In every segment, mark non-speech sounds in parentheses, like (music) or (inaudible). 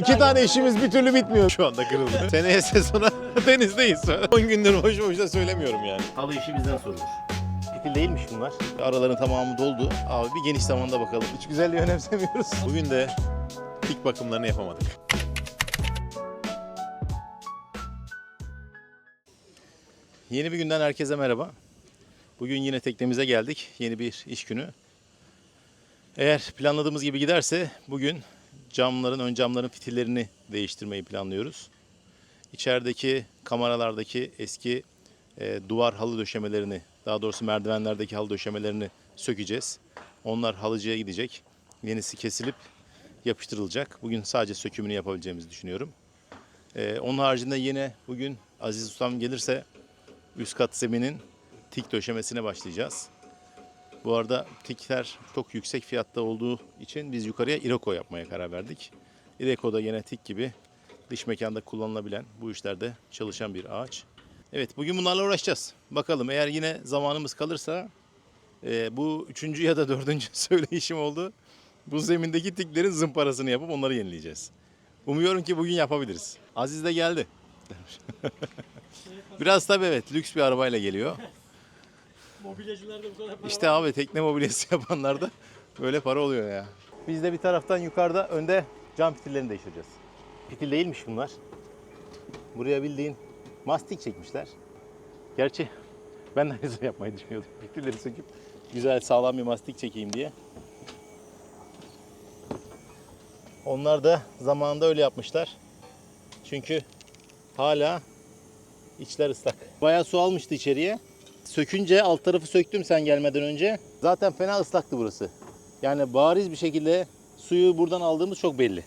İki tane işimiz bir türlü bitmiyor. Şu anda kırıldı. (laughs) Seneye sezona (laughs) denizdeyiz. 10 gündür boş boşuna söylemiyorum yani. Halı işi bizden sorulur. Fitil değilmiş bunlar. Araların tamamı doldu. Abi bir geniş zamanda bakalım. Hiç güzelliği önemsemiyoruz. (laughs) Bugün de tik bakımlarını yapamadık. Yeni bir günden herkese merhaba. Bugün yine teknemize geldik. Yeni bir iş günü. Eğer planladığımız gibi giderse bugün camların, ön camların fitillerini değiştirmeyi planlıyoruz. İçerideki kameralardaki eski e, duvar halı döşemelerini, daha doğrusu merdivenlerdeki halı döşemelerini sökeceğiz. Onlar halıcıya gidecek. Yenisi kesilip yapıştırılacak. Bugün sadece sökümünü yapabileceğimizi düşünüyorum. E, onun haricinde yine bugün Aziz Ustam gelirse üst kat zeminin tik döşemesine başlayacağız. Bu arada tikler çok yüksek fiyatta olduğu için biz yukarıya Iroko yapmaya karar verdik. Iroko da yine tik gibi dış mekanda kullanılabilen bu işlerde çalışan bir ağaç. Evet bugün bunlarla uğraşacağız. Bakalım eğer yine zamanımız kalırsa e, bu üçüncü ya da dördüncü (laughs) söyleyişim oldu. Bu zemindeki tiklerin zımparasını yapıp onları yenileyeceğiz. Umuyorum ki bugün yapabiliriz. Aziz de geldi. (laughs) Biraz tabii evet lüks bir arabayla geliyor. Mobilyacılarda bu kadar para İşte abi tekne mobilyası (laughs) yapanlarda böyle para oluyor ya. Biz de bir taraftan yukarıda önde cam fitillerini değiştireceğiz. Fitil değilmiş bunlar. Buraya bildiğin mastik çekmişler. Gerçi ben de aynısını (laughs) yapmayı düşünüyordum. Fitilleri söküp güzel sağlam bir mastik çekeyim diye. Onlar da zamanında öyle yapmışlar. Çünkü hala içler ıslak. Bayağı su almıştı içeriye. Sökünce alt tarafı söktüm sen gelmeden önce. Zaten fena ıslaktı burası. Yani bariz bir şekilde suyu buradan aldığımız çok belli.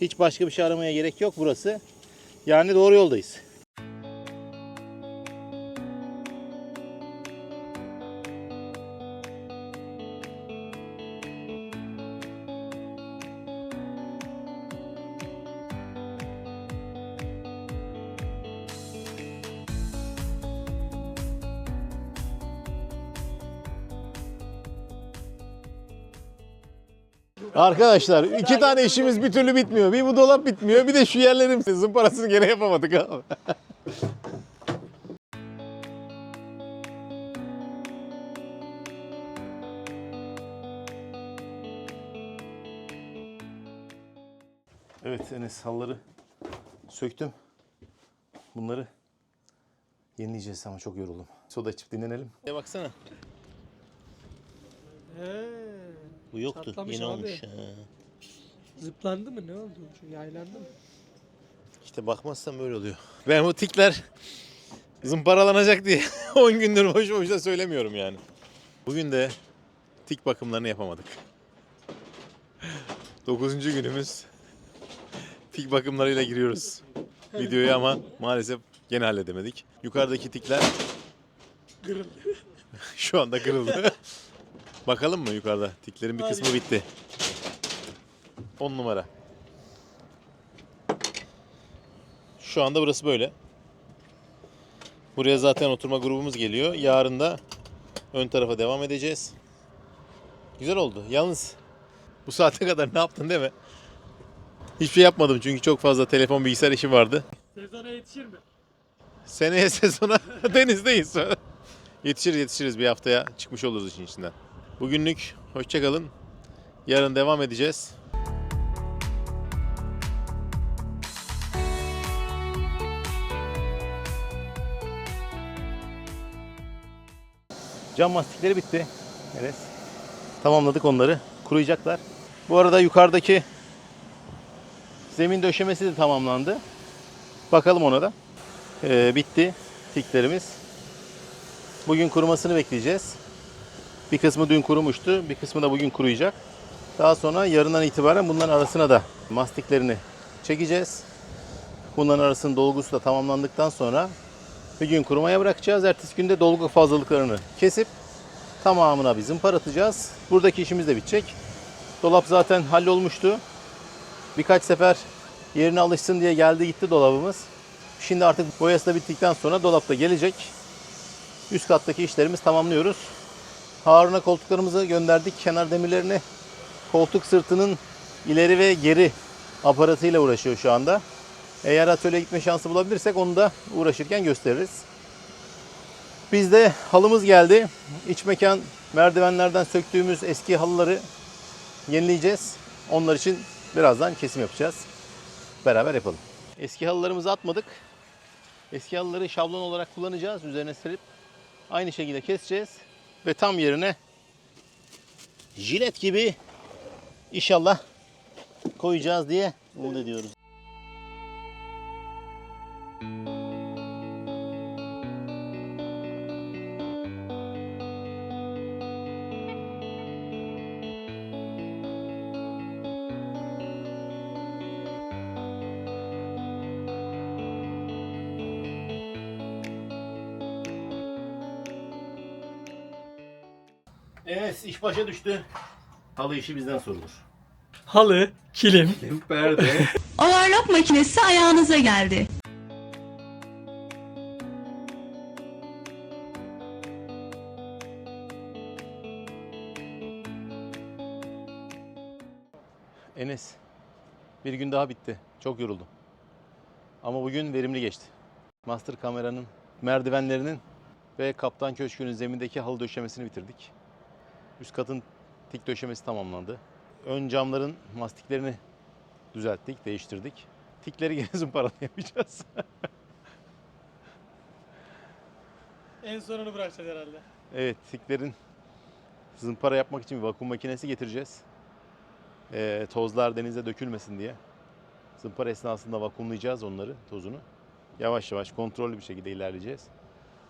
Hiç başka bir şey aramaya gerek yok burası. Yani doğru yoldayız. Arkadaşlar iki tane işimiz bir türlü bitmiyor. Bir bu dolap bitmiyor bir de şu yerlerin zımparasını gene yapamadık abi. (laughs) Evet Enes halları söktüm. Bunları yenileyeceğiz ama çok yoruldum. Soda içip dinlenelim. Ya baksana. He. Bu yoktu. Çatlamış Yeni abi. olmuş. Ha. Zıplandı mı ne oldu? Şu yaylandı mı? İşte bakmazsan böyle oluyor. Ben bu tikler zımparalanacak diye (laughs) 10 gündür boş boşuna söylemiyorum yani. Bugün de tik bakımlarını yapamadık. (laughs) 9. günümüz tik bakımlarıyla giriyoruz videoya ama maalesef gene halledemedik. Yukarıdaki tikler Kırıldı. (laughs) şu anda kırıldı. Bakalım mı yukarıda? Tiklerin bir Hadi. kısmı bitti. 10 numara. Şu anda burası böyle. Buraya zaten oturma grubumuz geliyor. Yarın da ön tarafa devam edeceğiz. Güzel oldu. Yalnız bu saate kadar ne yaptın değil mi? Hiçbir şey yapmadım çünkü çok fazla telefon bilgisayar işi vardı. Sezona yetişir mi? Seneye (laughs) sezona denizdeyiz. Yetişir yetişiriz bir haftaya çıkmış oluruz işin içinden. Bugünlük hoşçakalın. Yarın devam edeceğiz. Cam mastikleri bitti. Evet. Tamamladık onları. Kuruyacaklar. Bu arada yukarıdaki zemin döşemesi de tamamlandı. Bakalım ona da. Ee, bitti tiklerimiz. Bugün kurumasını bekleyeceğiz. Bir kısmı dün kurumuştu. Bir kısmı da bugün kuruyacak. Daha sonra yarından itibaren bunların arasına da mastiklerini çekeceğiz. Bunların arasının dolgusu da tamamlandıktan sonra bir gün kurumaya bırakacağız. Ertesi günde dolgu fazlalıklarını kesip tamamına bir zımparatacağız. Buradaki işimiz de bitecek. Dolap zaten hallolmuştu. Birkaç sefer yerine alışsın diye geldi gitti dolabımız. Şimdi artık boyası da bittikten sonra dolap da gelecek. Üst kattaki işlerimiz tamamlıyoruz. Harun'a koltuklarımızı gönderdik. Kenar demirlerini koltuk sırtının ileri ve geri aparatıyla uğraşıyor şu anda. Eğer atölyeye gitme şansı bulabilirsek onu da uğraşırken gösteririz. Bizde halımız geldi. İç mekan merdivenlerden söktüğümüz eski halıları yenileyeceğiz. Onlar için birazdan kesim yapacağız. Beraber yapalım. Eski halılarımızı atmadık. Eski halıları şablon olarak kullanacağız. Üzerine serip aynı şekilde keseceğiz. Ve tam yerine jilet gibi inşallah koyacağız diye umut ediyoruz. Evet iş başa düştü. Halı işi bizden sorulur. Halı, kilim. Overlock (laughs) makinesi ayağınıza geldi. Enes bir gün daha bitti. Çok yoruldum. Ama bugün verimli geçti. Master kameranın merdivenlerinin ve kaptan köşkünün zemindeki halı döşemesini bitirdik. Üst katın tik döşemesi tamamlandı. Ön camların mastiklerini düzelttik, değiştirdik. Tikleri gene (laughs) zımparalayacağız. En sonunu bırakacağız herhalde. Evet, tiklerin zımpara yapmak için bir vakum makinesi getireceğiz. Ee, tozlar denize dökülmesin diye. Zımpara esnasında vakumlayacağız onları, tozunu. Yavaş yavaş kontrollü bir şekilde ilerleyeceğiz.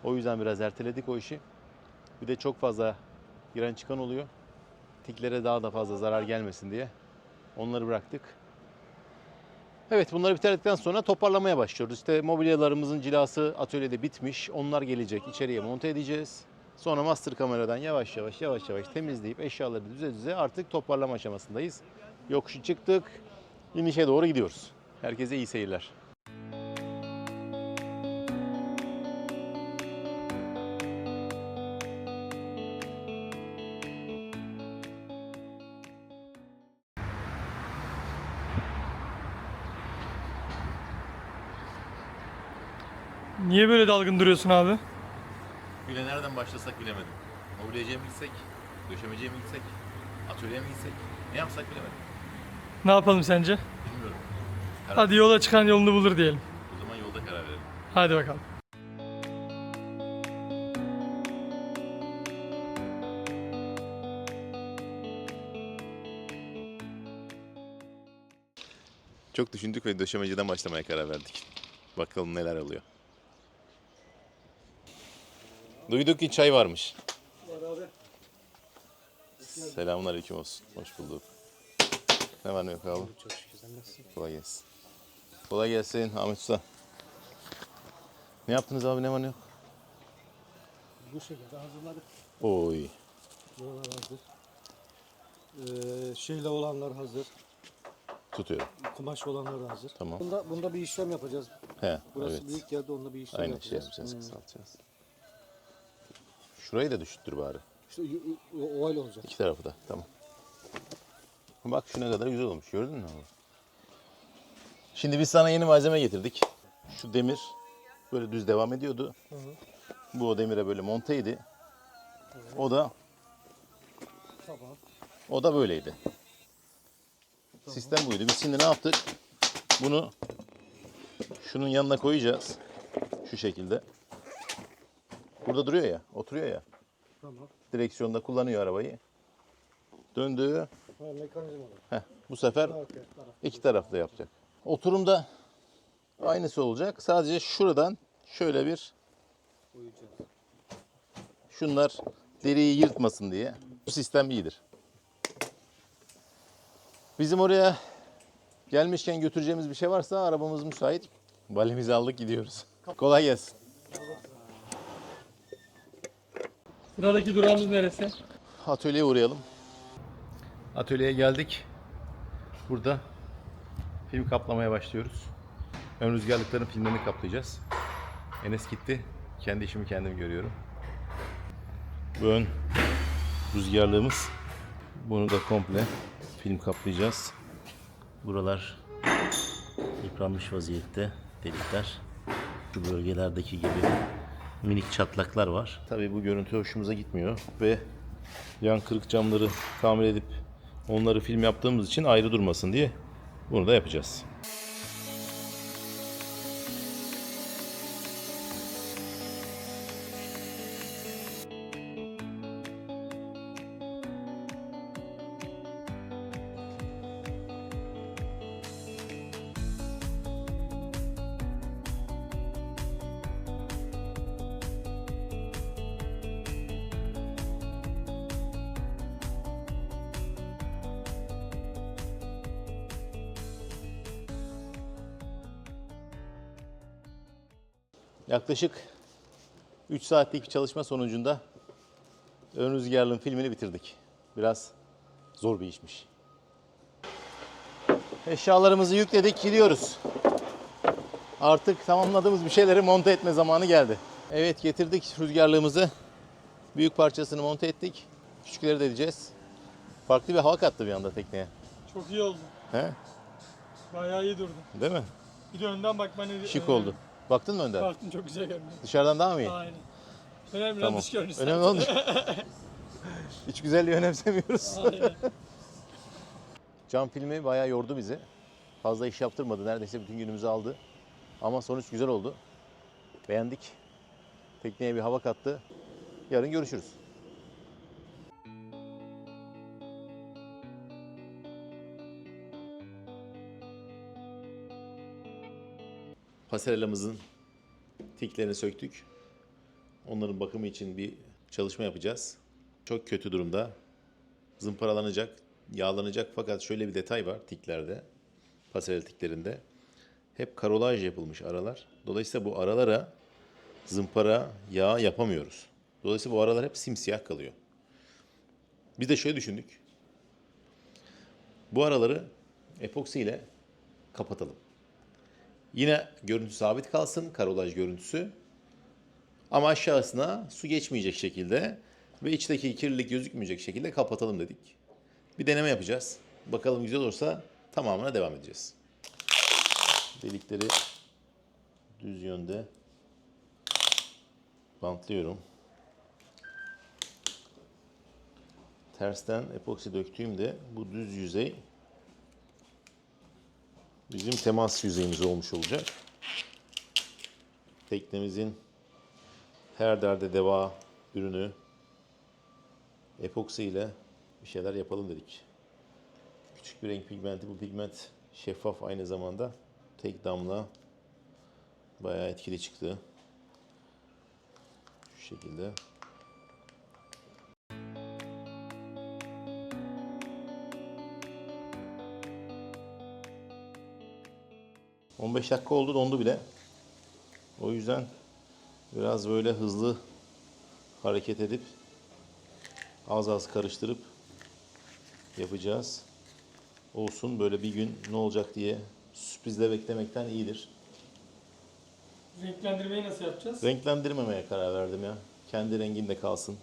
O yüzden biraz erteledik o işi. Bir de çok fazla giren çıkan oluyor. Tiklere daha da fazla zarar gelmesin diye onları bıraktık. Evet bunları bitirdikten sonra toparlamaya başlıyoruz. İşte mobilyalarımızın cilası atölyede bitmiş. Onlar gelecek. içeriye monte edeceğiz. Sonra master kameradan yavaş yavaş yavaş yavaş temizleyip eşyaları düze düze artık toparlama aşamasındayız. Yokuşu çıktık. İnişe doğru gidiyoruz. Herkese iyi seyirler. Niye böyle dalgın duruyorsun abi? Güne nereden başlasak bilemedim. Mobilyacıya mı gitsek, döşemeciye mi gitsek, atölyeye mi gitsek, ne yapsak bilemedim. Ne yapalım sence? Bilmiyorum. Hadi yola çıkan yolunu bulur diyelim. O zaman yolda karar verelim. Hadi bakalım. Çok düşündük ve döşemeciden başlamaya karar verdik. Bakalım neler oluyor. Duyduk ki çay varmış. Selamun aleyküm olsun. Hoş bulduk. Ne var ne yok abi? Çok şükür sen nasılsın? Kolay gelsin. Kolay gelsin Ahmet Usta. Ne yaptınız abi ne var ne yok? Bu şekilde hazırladık. Oy. Buralar hazır. Ee, şeyle olanlar hazır. Tutuyorum. Kumaş olanlar da hazır. Tamam. Bunda, bunda bir işlem yapacağız. He, Burası evet. büyük yerde onda bir işlem Aynı şey yapacağız. yapacağız, Hmm. kısaltacağız. Şurayı da düşüttür bari. İşte oval olacak. İki tarafı da. Tamam. Bak şu ne kadar güzel olmuş. Gördün mü? Şimdi biz sana yeni malzeme getirdik. Şu demir böyle düz devam ediyordu. Bu o demire böyle monteydi. O da Tamam. o da böyleydi. Sistem buydu. Biz şimdi ne yaptık? Bunu şunun yanına koyacağız. Şu şekilde. Burada duruyor ya, oturuyor ya. Tamam. Direksiyonda kullanıyor arabayı. Döndüğü Ha, mekanizma. Heh, bu sefer Arka iki tarafta yapacak. Oturumda aynısı olacak. Sadece şuradan şöyle bir Koyacağız. şunlar deriyi yırtmasın diye. Bu sistem iyidir. Bizim oraya gelmişken götüreceğimiz bir şey varsa arabamız müsait. Valimizi aldık gidiyoruz. Kolay gelsin. Sıradaki durağımız neresi? Atölyeye uğrayalım. Atölyeye geldik. Burada film kaplamaya başlıyoruz. Ön rüzgarlıkların filmlerini kaplayacağız. Enes gitti. Kendi işimi kendim görüyorum. Bu ön rüzgarlığımız. Bunu da komple film kaplayacağız. Buralar yıpranmış vaziyette delikler. Şu bölgelerdeki gibi minik çatlaklar var. Tabii bu görüntü hoşumuza gitmiyor ve yan kırık camları tamir edip onları film yaptığımız için ayrı durmasın diye bunu da yapacağız. Yaklaşık 3 saatlik bir çalışma sonucunda ön rüzgarlığın filmini bitirdik. Biraz zor bir işmiş. Eşyalarımızı yükledik, gidiyoruz. Artık tamamladığımız bir şeyleri monte etme zamanı geldi. Evet getirdik rüzgarlığımızı. Büyük parçasını monte ettik. Küçükleri de edeceğiz. Farklı bir hava kattı bir anda tekneye. Çok iyi oldu. He? Bayağı iyi durdu. Değil mi? Bir de önden bakmanı... Şık oldu. Baktın mı önden? Baktım çok güzel görünüyor. Dışarıdan daha mı iyi? Aynen. Önemli Tamam. olan dış görünüş. Önemli olan dış- (laughs) Hiç güzelliği önemsemiyoruz. Aynen. (laughs) Cam filmi bayağı yordu bizi. Fazla iş yaptırmadı. Neredeyse bütün günümüzü aldı. Ama sonuç güzel oldu. Beğendik. Tekneye bir hava kattı. Yarın görüşürüz. Pasarellamızın tiklerini söktük. Onların bakımı için bir çalışma yapacağız. Çok kötü durumda. Zımparalanacak, yağlanacak fakat şöyle bir detay var tiklerde. Pasarel tiklerinde. Hep karolaj yapılmış aralar. Dolayısıyla bu aralara zımpara, yağ yapamıyoruz. Dolayısıyla bu aralar hep simsiyah kalıyor. Biz de şöyle düşündük. Bu araları epoksi ile kapatalım. Yine görüntü sabit kalsın, karolaj görüntüsü. Ama aşağısına su geçmeyecek şekilde ve içteki kirlilik gözükmeyecek şekilde kapatalım dedik. Bir deneme yapacağız. Bakalım güzel olursa tamamına devam edeceğiz. Delikleri düz yönde bantlıyorum. Tersten epoksi döktüğümde bu düz yüzey bizim temas yüzeyimiz olmuş olacak. Teknemizin her derde deva ürünü epoksi ile bir şeyler yapalım dedik. Küçük bir renk pigmenti. Bu pigment şeffaf aynı zamanda. Tek damla bayağı etkili çıktı. Şu şekilde. ...15 dakika oldu dondu bile. O yüzden biraz böyle hızlı hareket edip az az karıştırıp yapacağız. Olsun böyle bir gün ne olacak diye sürprizle beklemekten iyidir. Renklendirmeyi nasıl yapacağız? Renklendirmemeye karar verdim ya. Kendi renginde kalsın.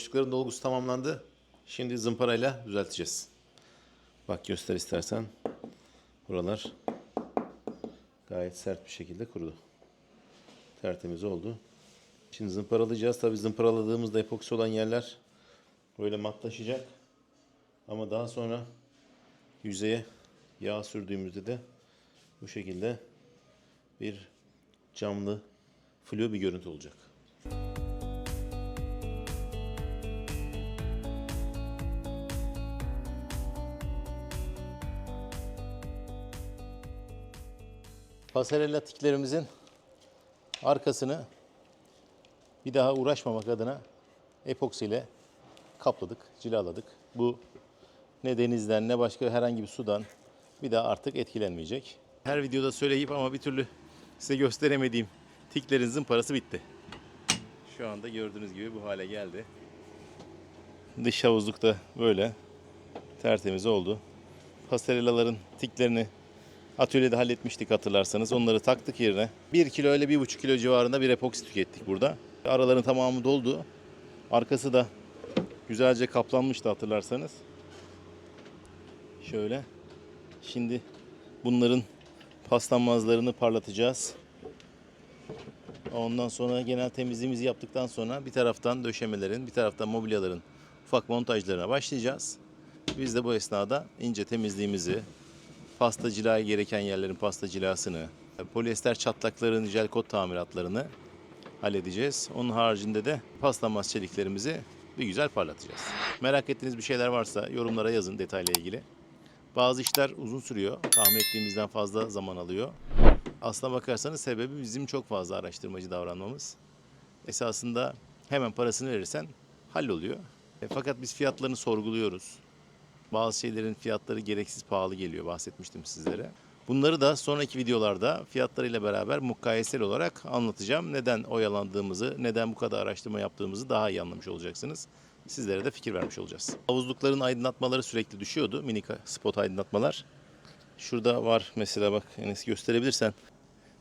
Boşlukların dolgusu tamamlandı. Şimdi zımparayla düzelteceğiz. Bak göster istersen. Buralar gayet sert bir şekilde kurudu. Tertemiz oldu. Şimdi zımparalayacağız. Tabi zımparaladığımızda epoksi olan yerler böyle matlaşacak. Ama daha sonra yüzeye yağ sürdüğümüzde de bu şekilde bir camlı flu bir görüntü olacak. Pasarella tiklerimizin arkasını bir daha uğraşmamak adına epoksi ile kapladık, cilaladık. Bu ne denizden ne başka herhangi bir sudan bir daha artık etkilenmeyecek. Her videoda söyleyip ama bir türlü size gösteremediğim tiklerin zımparası bitti. Şu anda gördüğünüz gibi bu hale geldi. Dış havuzluk da böyle tertemiz oldu. Pasterellaların tiklerini atölyede halletmiştik hatırlarsanız. Onları taktık yerine. 1 kilo ile 1,5 kilo civarında bir epoksi tükettik burada. Araların tamamı doldu. Arkası da güzelce kaplanmıştı hatırlarsanız. Şöyle. Şimdi bunların paslanmazlarını parlatacağız. Ondan sonra genel temizliğimizi yaptıktan sonra bir taraftan döşemelerin, bir taraftan mobilyaların ufak montajlarına başlayacağız. Biz de bu esnada ince temizliğimizi, pasta cilaya gereken yerlerin pasta cilasını, polyester çatlakların jel kot tamiratlarını halledeceğiz. Onun haricinde de paslanmaz çeliklerimizi bir güzel parlatacağız. Merak ettiğiniz bir şeyler varsa yorumlara yazın detayla ilgili. Bazı işler uzun sürüyor. Tahmin ettiğimizden fazla zaman alıyor. Aslına bakarsanız sebebi bizim çok fazla araştırmacı davranmamız. Esasında hemen parasını verirsen halloluyor. E, fakat biz fiyatlarını sorguluyoruz. Bazı şeylerin fiyatları gereksiz pahalı geliyor bahsetmiştim sizlere. Bunları da sonraki videolarda fiyatlarıyla beraber mukayesel olarak anlatacağım. Neden oyalandığımızı, neden bu kadar araştırma yaptığımızı daha iyi anlamış olacaksınız. Sizlere de fikir vermiş olacağız. Havuzlukların aydınlatmaları sürekli düşüyordu. Minik spot aydınlatmalar. Şurada var mesela bak Enes gösterebilirsen.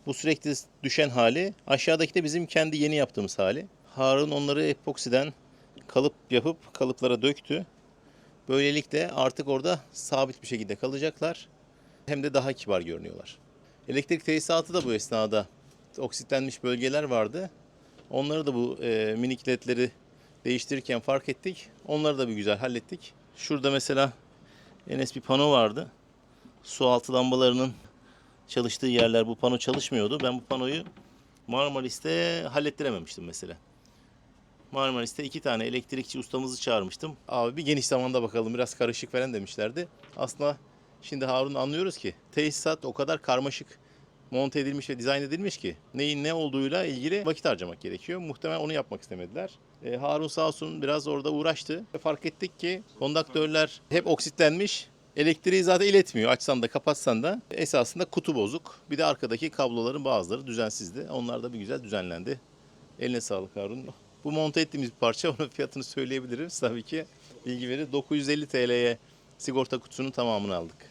Bu sürekli düşen hali. Aşağıdaki de bizim kendi yeni yaptığımız hali. Harun onları epoksiden kalıp yapıp kalıplara döktü. Böylelikle artık orada sabit bir şekilde kalacaklar. Hem de daha kibar görünüyorlar. Elektrik tesisatı da bu esnada oksitlenmiş bölgeler vardı. Onları da bu e, minik ledleri değiştirirken fark ettik. Onları da bir güzel hallettik. Şurada mesela Enes bir pano vardı. Su altı lambalarının çalıştığı yerler bu pano çalışmıyordu. Ben bu panoyu Marmaris'te hallettirememiştim mesela. Marmaris'te iki tane elektrikçi ustamızı çağırmıştım. Abi bir geniş zamanda bakalım biraz karışık falan demişlerdi. Aslında şimdi Harun anlıyoruz ki tesisat o kadar karmaşık monte edilmiş ve dizayn edilmiş ki neyin ne olduğuyla ilgili vakit harcamak gerekiyor. Muhtemelen onu yapmak istemediler. E, Harun sağ olsun biraz orada uğraştı. Fark ettik ki kondaktörler hep oksitlenmiş. Elektriği zaten iletmiyor. Açsan da kapatsan da esasında kutu bozuk. Bir de arkadaki kabloların bazıları düzensizdi. Onlar da bir güzel düzenlendi. Eline sağlık Harun. Bu monte ettiğimiz bir parça. (laughs) Onun fiyatını söyleyebiliriz tabii ki. Bilgi verir. 950 TL'ye sigorta kutusunun tamamını aldık.